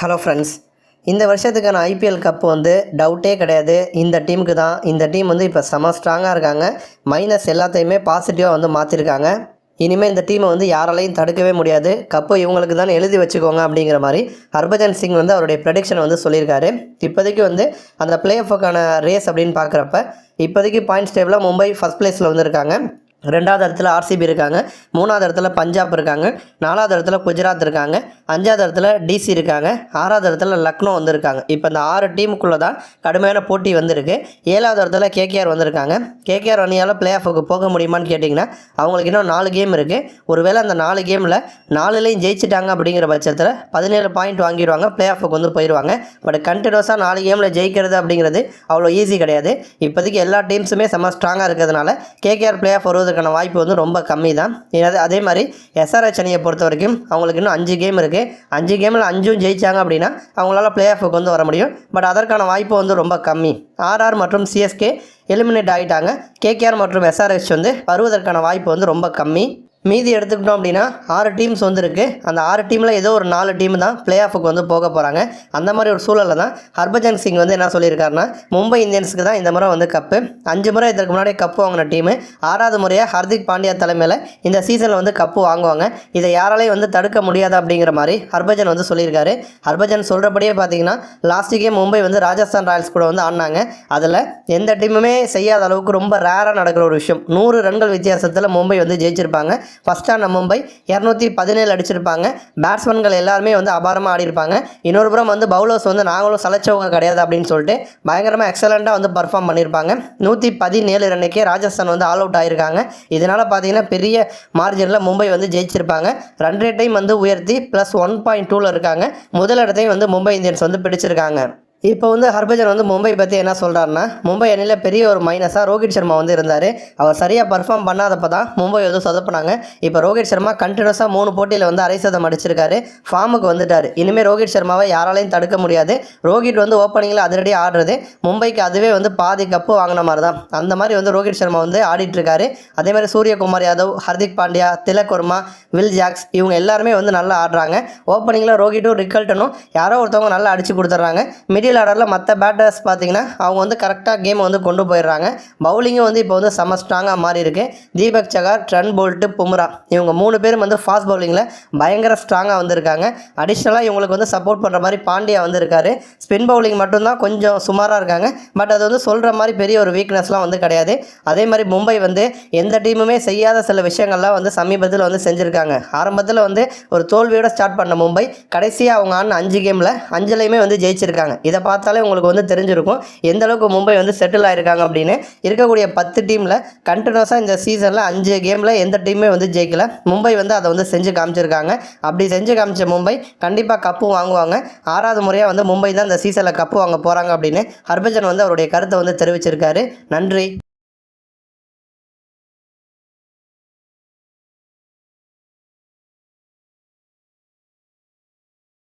Hello friends இந்த வருஷத்துக்கான IPL cup வந்து டவுட்டே கிடையாது. இந்த டீமுக்கு தான். இந்த டீம் வந்து இப்போ செம ஸ்ட்ராங்காக இருக்காங்க. மைனஸ் எல்லாத்தையுமே பாசிட்டிவாக வந்து மாற்றிருக்காங்க இனிமேல் இந்த டீமை வந்து யாராலையும் தடுக்கவே முடியாது. கப்பு இவங்களுக்கு தான் எழுதி வச்சுக்கோங்க அப்படிங்கிற மாதிரி ஹர்பஜன் சிங் வந்து அவருடைய ப்ரெடிக்ஷன் வந்து சொல்லியிருக்காரு. இப்போதைக்கு வந்து அந்த பிளே ஆஃபுக்கான ரேஸ் அப்படின்னு பார்க்குறப்ப இப்போதைக்கு பாயிண்ட்ஸ் டேபிளில் மும்பை ஃபஸ்ட் பிளேஸில் வந்து இருக்காங்க. ரெண்டாவது இடத்துல ஆர்சிபி இருக்காங்க. மூணாவது இடத்துல பஞ்சாப் இருக்காங்க. நாலாவது இடத்துல குஜராத் இருக்காங்க. அஞ்சாவது இடத்துல டிசி இருக்காங்க. ஆறாவது இடத்துல லக்னோ வந்திருக்காங்க. இப்போ இந்த ஆறு டீமுக்குள்ளே தான் கடுமையான போட்டி வந்திருக்கு. ஏழாவது இடத்துல கேகேஆர் வந்திருக்காங்க. கேகேஆர் அணியால் பிளே ஆஃபுக்கு போக முடியுமான்னு கேட்டிங்கன்னா அவங்களுக்கு இன்னும் நாலு கேம் இருக்குது ஒருவேளை அந்த நாலு கேமில் நாலுலேயும் ஜெயிச்சிட்டாங்க அப்படிங்கிற பட்சத்தில் பதினேழு பாயிண்ட் வாங்கிடுவாங்க. பிளே ஆஃபுக்கு வந்து போயிடுவாங்க பட் கண்டினியூஸாக நாலு கேமில் ஜெயிக்கிறது அப்படிங்கிறது அவ்வளோ ஈஸி கிடையாது. இப்போதைக்கு எல்லா டீம்ஸுமே செம்ம ஸ்ட்ராங்காக இருக்கிறதுனால கேகேஆர் பிளே ஆஃப் போகிறதுக்கான வாய்ப்பு வந்து ரொம்ப கம்மி தான் அதே மாதிரி எஸ்ஆர்எச் அணியை பொறுத்த வரைக்கும் அவங்களுக்கு இன்னும் அஞ்சு கேம் இருக்குது அஞ்சு கேமில் அஞ்சும் ஜெயித்தாங்க அப்படின்னா அவங்களால பிளே ஆஃபுக்கு வந்து வர முடியும். பட் அதற்கான வாய்ப்பு வந்து ரொம்ப கம்மி. ஆர்ஆர் மற்றும் சிஎஸ்கே எலிமினேட் ஆகிட்டாங்க கேகேஆர் மற்றும் எஸ்ஆர்எஸ் வந்து வருவதற்கான வாய்ப்பு வந்து ரொம்ப கம்மி. மீதி எடுத்துக்கிட்டோம் அப்படின்னா ஆறு டீம்ஸ் வந்துருக்கு. அந்த ஆறு டீமில் ஏதோ ஒரு நாலு டீம் தான் பிளே ஆஃபுக்கு வந்து போக போகிறாங்க அந்த மாதிரி ஒரு சூழலில் தான் ஹர்பஜன் சிங் வந்து என்ன சொல்லியிருக்காருன்னா மும்பை இந்தியன்ஸுக்கு தான் இந்த முறை வந்து கப்பு அஞ்சு முறை இதற்கு முன்னாடி கப்பு வாங்கின டீமு ஆறாவது முறையாக ஹர்திக் பாண்டியா தலைமையில் இந்த சீசனில் வந்து கப்பு வாங்குவாங்க. இதை யாராலையும் வந்து தடுக்க முடியாது அப்படிங்கிற மாதிரி ஹர்பஜன் வந்து சொல்லியிருக்காரு. ஹர்பஜன் சொல்கிறபடியே பார்த்தீங்கன்னா லாஸ்ட்டுக்கே மும்பை வந்து ராஜஸ்தான் ராயல்ஸ் கூட வந்து ஆடினாங்க. அதில் எந்த டீமுமே செய்யாத அளவுக்கு ரொம்ப ரேராக நடக்கிற ஒரு விஷயம். நூறு ரன்கள் வித்தியாசத்தில் மும்பை வந்து ஜெயிச்சிருப்பாங்க. ஃபஸ்ட் மும்பை இரநூத்தி பதினேழு அடிச்சிருப்பாங்க. பேட்ஸ்மேன்கள் எல்லாருமே வந்து அபாரமாக ஆடிருப்பாங்க இன்னொரு புறம் வந்து பவுலர்ஸ் வந்து நாங்களும் சலைச்சவங்க கிடையாது அப்படின்னு சொல்லிட்டு பயங்கரமாக எக்ஸலண்ட்டாக வந்து பர்ஃபார்ம் பண்ணியிருப்பாங்க. நூற்றி பதினேழு ரன்னுக்கே ராஜஸ்தான் வந்து ஆல் அவுட் ஆயிருக்காங்க. இதனால் பார்த்தீங்கன்னா பெரிய மார்ஜினில் மும்பை வந்து ஜெயிச்சிருப்பாங்க. ரன் ரேட்டையும் வந்து உயர்த்தி ப்ளஸ் ஒன் பாயிண்ட் டூவில் இருக்காங்க. முதல் இடத்தையும் வந்து மும்பை இந்தியன்ஸ் வந்து பிடிச்சிருக்காங்க. இப்போ வந்து ஹர்பஜன் வந்து மும்பை பற்றி என்ன சொல்கிறாருன்னா மும்பை அணியில் பெரிய ஒரு மைனஸாக ரோஹித் சர்மா வந்து இருந்தார். அவர் சரியாக பர்ஃபார்ம் பண்ணாதப்போ தான் மும்பை வந்து சொதப்புனாங்க. இப்போ ரோஹித் சர்மா கண்டினியூஸாக மூணு போட்டியில் வந்து அரை சதம் அடிச்சிருக்காரு. ஃபார்முக்கு வந்துட்டார். இனிமேல் ரோஹித் சர்மாவை யாராலையும் தடுக்க முடியாது. ரோஹித் வந்து ஓப்பனிங்கில் அதிரடியாக ஆடுறது. மும்பைக்கு அதுவே வந்து பாதி கப்பு வாங்கின மாதிரி தான் அந்த மாதிரி வந்து ரோஹித் சர்மா வந்து ஆடிட்டுருக்காரு. அதே மாதிரி சூரியகுமார் யாதவ் ஹர்திக் பாண்டியா திலக் வர்மா வில் ஜாக்ஸ் இவங்க எல்லாருமே வந்து நல்லா ஆடுறாங்க. ஓப்பனிங்கில் ரோஹிட்டும் ரிக்கல்ட்டனும் யாரோ ஒருத்தவங்க நல்லா அடிச்சு கொடுத்துட்றாங்க மிடில் ஆர்டரில் மற்ற பேட்டர்ஸ் பார்த்தீங்கன்னா அவங்க வந்து கரெக்டாக கேமை வந்து கொண்டு போயிடுறாங்க. பவுலிங்கும் வந்து இப்போ வந்து செம ஸ்ட்ராங்காக மாறி இருக்கு. தீபக் சகார் ட்ரன் போல்ட்டு பும்ரா இவங்க மூணு பேரும் வந்து ஃபாஸ்ட் பவுலிங்கில் பயங்கர ஸ்ட்ராங்காக வந்திருக்காங்க. அடிஷ்னலாக இவங்களுக்கு வந்து சப்போர்ட் பண்ணுற மாதிரி பாண்டியா வந்திருக்காரு ஸ்பின் பவுலிங் மட்டும்தான் கொஞ்சம் சுமாராக இருக்காங்க. பட் அது வந்து சொல்கிற மாதிரி பெரிய ஒரு வீக்னஸ்லாம் வந்து கிடையாது. அதே மாதிரி மும்பை வந்து எந்த டீமுமே செய்யாத சில விஷயங்கள்லாம் வந்து சமீபத்தில் வந்து செஞ்சுருக்காங்க. ஆரம்பத்தில் வந்து ஒரு தோல்வியோட ஸ்டார்ட் பண்ண மும்பை. கடைசியாக அவங்க ஆடின அஞ்சு கேமில் அஞ்சுலையுமே வந்து ஜெயிச்சிருக்காங்க. இதை பார்த்தாலே உங்களுக்கு வந்து தெரிஞ்சிருக்கும். எந்த அளவுக்கு மும்பை வந்து செட்டில் ஆயிருக்காங்க அப்படின்னு. இருக்கக்கூடிய பத்து டீமில் கண்டினியூஸாக இந்த சீசனில் அஞ்சு கேமில் எந்த டீமே வந்து ஜெயிக்கல. மும்பை வந்து அதை வந்து செஞ்சு காமிச்சிருக்காங்க. அப்படி செஞ்சு காமிச்ச மும்பை கண்டிப்பாக கப்பு வாங்குவாங்க. ஆறாவது முறையாக வந்து மும்பை தான் இந்த சீசனில் கப்பு வாங்க போகிறாங்க அப்படின்னு ஹர்பஜன் வந்து அவருடைய கருத்தை வந்து தெரிவிச்சிருக்காரு. நன்றி.